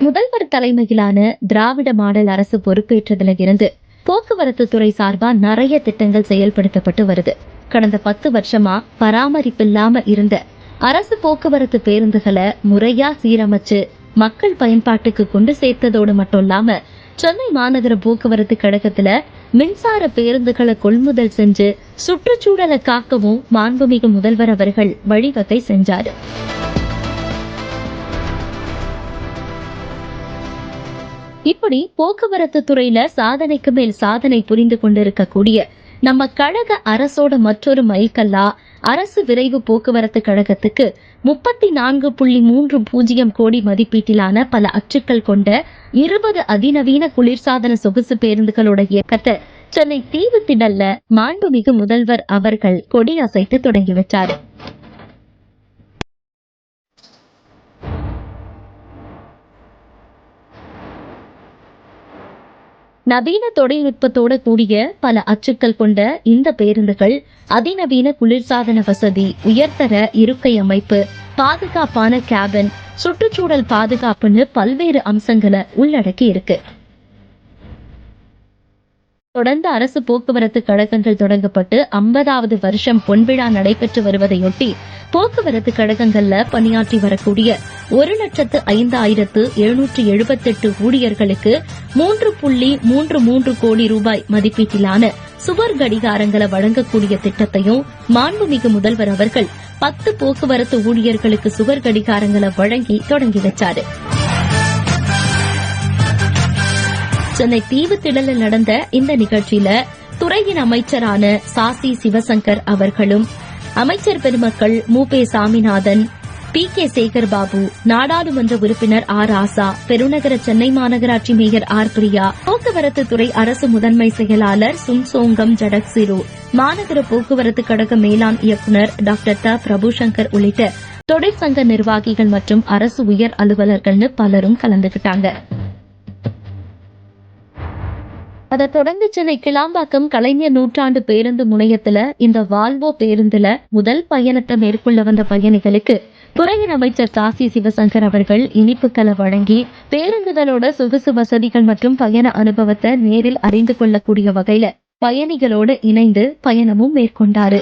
முதல்வர் தலைமையிலான திராவிட மாடல் அரசு பொறுப்பேற்றதுல இருந்து போக்குவரத்து துறை சார்பா நிறைய திட்டங்கள் செயல்படுத்தப்பட்டு வருது. கடந்த பத்து வருஷமா பராமரிப்பில்லாம இருந்த அரசு போக்குவரத்து பேருந்துகளை முறையா சீரமைச்சு மக்கள் பயன்பாட்டுக்கு கொண்டு சேர்த்ததோடு மட்டும் இல்லாம சென்னை மாநகர போக்குவரத்து கழகத்துல மின்சார பேருந்துகளை கொள்முதல் செஞ்சு சுற்றுச்சூழலை காக்கவும் மாண்புமிகு முதல்வர் அவர்கள் வழிவகை செஞ்சாரு. இப்படி போக்குவரத்து துறையில சாதனைக்கு மேல் சாதனை புரிந்து கொண்டிருக்கக்கூடிய நம்ம கழக அரசோட மற்றொரு மைல்கல்லா அரசு விரைவு போக்குவரத்து கழகத்துக்கு முப்பத்தி நான்கு புள்ளி மூன்று பூஜ்ஜியம் கோடி மதிப்பீட்டிலான பல அச்சுக்கள் கொண்ட இருபது அதிநவீன குளிர்சாதன சொகுசு பேருந்துகளோட இயக்கத்தை சென்னை தீவு திடல்ல மாண்புமிகு முதல்வர் அவர்கள் கொடியசைத்து தொடங்கி வச்சாரு நவீன தொழில்நுட்பத்தோட கூடிய பல அச்சுக்கள் கொண்ட இந்த பேருந்துகள் அதிநவீன குளிர்சாதன வசதி உயர்தர இருக்கை அமைப்பு பாதுகாப்பான கேபின் சுற்றுச்சூழல் பாதுகாப்புன்னு பல்வேறு அம்சங்களை உள்ளடக்கி இருக்கு. தொடர்ந்து அரசு போக்குவரத்து கழகங்கள் தொடங்கப்பட்டு ஐம்பதாவது வருஷம் பொன்விழா நடைபெற்று வருவதையொட்டி போக்குவரத்து கழகங்கள்ல பணியாற்றி வரக்கூடிய ஒரு லட்சத்து ஐந்தாயிரத்து எழுநூற்று எழுபத்தெட்டு ஊழியர்களுக்கு மூன்று புள்ளி மூன்று மூன்று கோடி ரூபாய் மதிப்பீட்டிலான சுவர் கடிகாரங்களை வழங்கக்கூடிய திட்டத்தையும் மாண்புமிகு முதல்வர் அவர்கள் பத்து போக்குவரத்து ஊழியர்களுக்கு சுவர் கடிகாரங்களை வழங்கி தொடங்கி வச்சாரு. சென்னை தீவுத்திடலில் நடந்த இந்த நிகழ்ச்சியில துறையின் அமைச்சரான சாசி சிவசங்கர் அவர்களும் அமைச்சர் பெருமக்கள் மு. பே. சாமிநாதன் பி. கே. சேகர் பாபு நாடாளுமன்ற உறுப்பினர் ஆர். ஆசா பெருநகர சென்னை மாநகராட்சி மேயர் ஆர். பிரியா போக்குவரத்து துறை அரசு முதன்மை செயலாளர் சுன்சோங்கம் ஜடக்சிரு மாநகர போக்குவரத்து கழக மேலாண் இயக்குநர் டாக்டர் த. பிரபுசங்கர் உள்ளிட்ட தொழிற்சங்க நிர்வாகிகள் மற்றும் அரசு உயர் அலுவலர்கள்னு பலரும் கலந்துகிட்டாங்க. அதை தொடர்ந்து சென்னை கிளாம்பாக்கம் கலைஞர் நூற்றாண்டு பேருந்து முனையத்துல இந்த வால்வோ பேருந்துல முதல் பயணத்தை மேற்கொள்ள வந்த பயணிகளுக்கு துறையின் அமைச்சர் தாசி சிவசங்கர் அவர்கள் இனிப்புகளை வழங்கி பேருந்துகளோட சொகுசு வசதிகள் மற்றும் பயண அனுபவத்தை நேரில் அறிந்து கொள்ளக்கூடிய வகையில பயணிகளோடு இணைந்து பயணமும் மேற்கொண்டாரு.